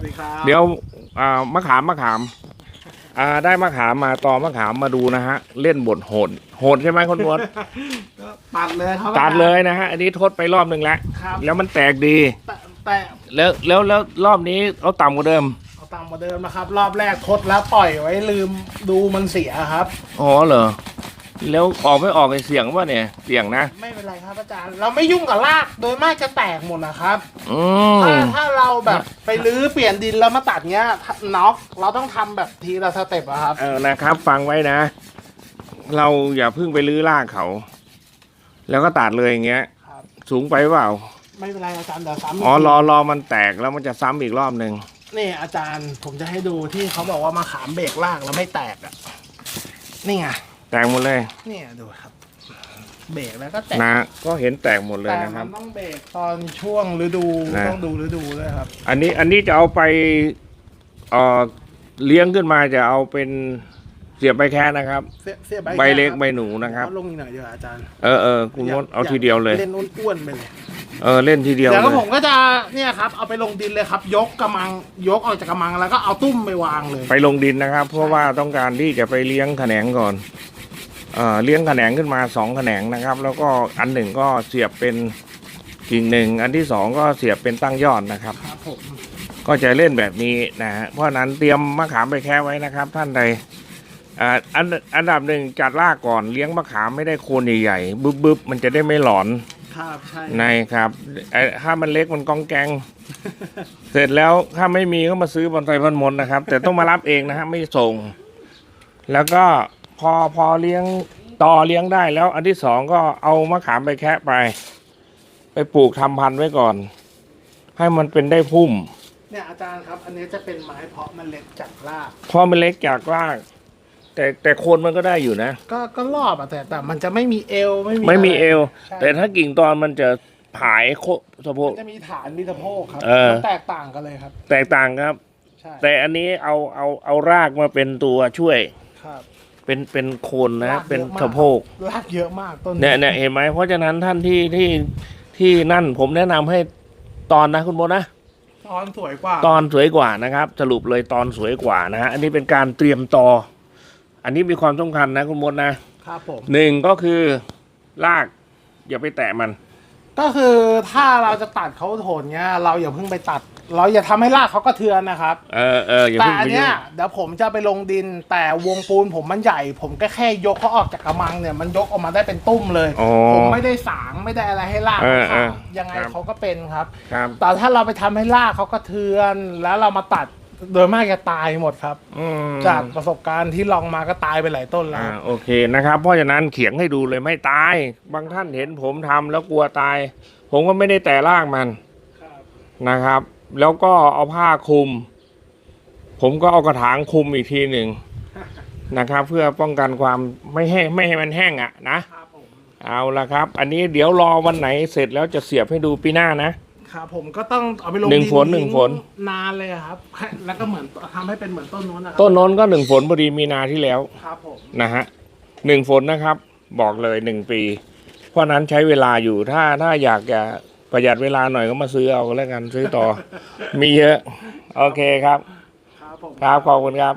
วัสดีครับเดี๋ยวอ่ามะขามมะขามอ่าได้มะขามมาตอมะขามมาดูนะฮะ เล่นบทโหดโหดใช่ไหมคนบดก็ตัดเลยครับตัดเลยนะฮะอันนี้ทดไปรอบหนึ่งแล้วครับแล้วมันแตกดี แต่แต่แล้วแล้วแล้วรอบนี้เอาต่ำกว่าเดิมเอาตังค์มาเดิมนะครับ รอบแรกทดแล้วปล่อยไว้ลืมดูมันเสียครับ อ๋อเหรอ แล้วออกไม่ออกไอเสียงว่าเนี่ย เสียงนะ ไม่เป็นไรครับอาจารย์เราไม่ยุ่งกับรากโดยมากจะแตกหมดนะครับอืม ถ้าถ้าเราแบบไปรื้อเปลี่ยนดินแล้วมาตัดเงี้ยน็อกเราต้องทำแบบทีละสเต็ปอะครับ เออนะครับ ฟังไว้นะ เราอย่าเพิ่งไปลื้อรากเขา แล้วก็ตัดเลยอย่างเงี้ย ครับ สูงไปเปล่า ไม่เป็นไรอาจารย์เดี๋ยวซ้ำกอ๋อทีรอรอมันแตกแล้วมันจะซ้ำอีกรอบหนึ่งนี่อาจารย์ผมจะให้ดูที่เขาบอกว่ามาขามเบรกรากแล้วไม่แตกอะนี่ไง แตกหมดเลย เนี่ยดูครับเบรกแล้วก็แตกนะ ก็เห็นแตกหมดเลยแต่นะคมัรับ นต้องเบรกตอนช่วงฤดูนะ ต้องดูฤดูด้วยครับ อันนี้อันนี้จะเอาไปเอ่อเลี้ยงขึ้นมาจะเอาเป็นเสียบใบแค่นะครับ เสียเสียใบเล็กแค่ใบหนูนะครับลดลงอีกหน่อยเดียวอาจารย์เออเออคุณมดเอาทีเดียวเลย เล่นอ้วนๆไปเลยเออเล่นทีเดียวเดี๋ยวเลก็ยผมก็จะเนี่ยครับเอาไปลงดินเลยครับ ยกกระมังยกออกจากกระมังแล้วก็เอาตุ้มไปวางเลย ไปลงดินนะครับ เพราะว่าต้องการที่จะไปเลี้ยงแขนงก่อน เอ่อเลี้ยงแขนงขึ้นมาสองแขนงนะครับ แล้วก็อันหนึ่งก็เสียบเป็นกิ่งหนึ่งอันที่สองก็เสียบเป็นตั้งยอดนะครับ ครับผมก็จะเล่นแบบนี้นะฮะเพราะฉะนั้นเตรียมมะขามไปแค่ไว้นะครับ ท่านใดอ่าอันอันดับหนึ่งจัดรากก่อนเลี้ยงมะขามไม่ได้โคนใหญ่ๆบึบบึบมันจะได้ไม่หลอน ครับใช่ในครับไอ้ถ้ามันเล็กมันกองแกง เสร็จแล้วถ้าไม่มีก็มาซื้อบอนไซพันมนนะครับ แต่ต้องมารับเองนะฮะไม่ส่ง แล้วก็ พอพอเลี้ยงต่อเลี้ยงได้แล้ว อันที่สองก็เอามะขามไปแคะไป ไปปลูกทำพันธุ์ไว้ก่อน ให้มันเป็นได้พุ่ม เนี่ยอาจารย์ครับ อันนี้จะเป็นไม้เพาะเมล็ดจากรากเพราะมันเล็กจากรากแต่แต่โคนมันก็ได้อยู่นะ ก็ก็รอบอะแต่แต่มันจะไม่มีเอวไม่มีไม่มีะรเอว ใช่แต่ถ้ากิ่งตอนมันจะผายโคสะโพก มันจะมีฐานมีสะโพกครับเออ มันแตกต่างกันเลยครับ แตกต่างครับ ใช่แต่อันนี้เอาเอาเอารากมาเป็นตัวช่วย ครับ เป็นเป็นโคนนะรากเยอะมากเป็นสะโพกรากเยอะมากต้นเนี่ยเนี่ยเห็นไหมเพราะฉะนั้นท่านที่ที่ที่นั่นผมแนะนำให้ตอนนะคุณโมนะตอนสวยกว่า ตอนสวยกว่านะครับ สรุปเลยตอนสวยกว่านะฮะอันนี้เป็นการเตรียมตอ อันนี้มีความสำคัญนะคุณโมนะครับผมหนึ่งก็คือรากอย่าไปแตะมัน ก็คือถ้าเราจะตัดเขาโถนเงี้ยเราอย่าเพิ่งไปตัด เราอย่าทำให้รากเขากระเทือนนะครับ เออเอออย่าแต่เพิ่งอัไปนยุ่เนี้ยงเดี๋ยวผมจะไปลงดินแต่วงปูนผมมันใหญ่ ผมก็แค่ยกเขาออกจากกระมังเนี่ยมันยกออกมาได้เป็นตุ้มเลย อ๋อผมไม่ได้สางไม่ได้อะไรให้รากเออขาดเออยังไงครับ เขาก็เป็นครับ ครับ แต่ถ้าเราไปทำให้รากเขากระเทือนแล้วเรามาตัด โดยมากจะตายหมดครับ อืมจากประสบการณ์ที่ลองมาก็ตายไปหลายต้นแล้ว อ่าโอเคนะครับ เพราะฉะนั้นเขียงให้ดูเลยไม่ตาย บางท่านเห็นผมทำแล้วกลัวตาย ผมก็ไม่ได้แต่รากมันครับ นะครับ แล้วก็เอาผ้าคลุม ผมก็เอากระถางคลุมอีกทีหนึ่งนะครับ เพื่อป้องกันความไม่ให้ไม่ให้มันแห้งอะนะ ครับผมเอาละครับ อันนี้เดี๋ยวรอวันไหนเสร็จแล้วจะเสียบให้ดูปีหน้านะ ครับผมก็ต้องเอาไปลงหนึ่งดิฝนหนึ่งฝน นานเลยอะครับ แล้วก็เหมือนทำให้เป็นเหมือนต้นโน้นนะครัต้นโน้นก็หนึ่งฝนพอดีมีนาที่แล้ว ครับผมนะฮะหนึ่งฝนนะครับ บอกเลยหนึ่งปี เพราะนั้นใช้เวลาอยู่ถ้าถ้าอยากจะประหยัดเวลาหน่อยก็มาซื้อเอาก็แล้วกันซื้อต่อ มีเยอะ โอเคครับ ครับผม ครับขอบคุณครับ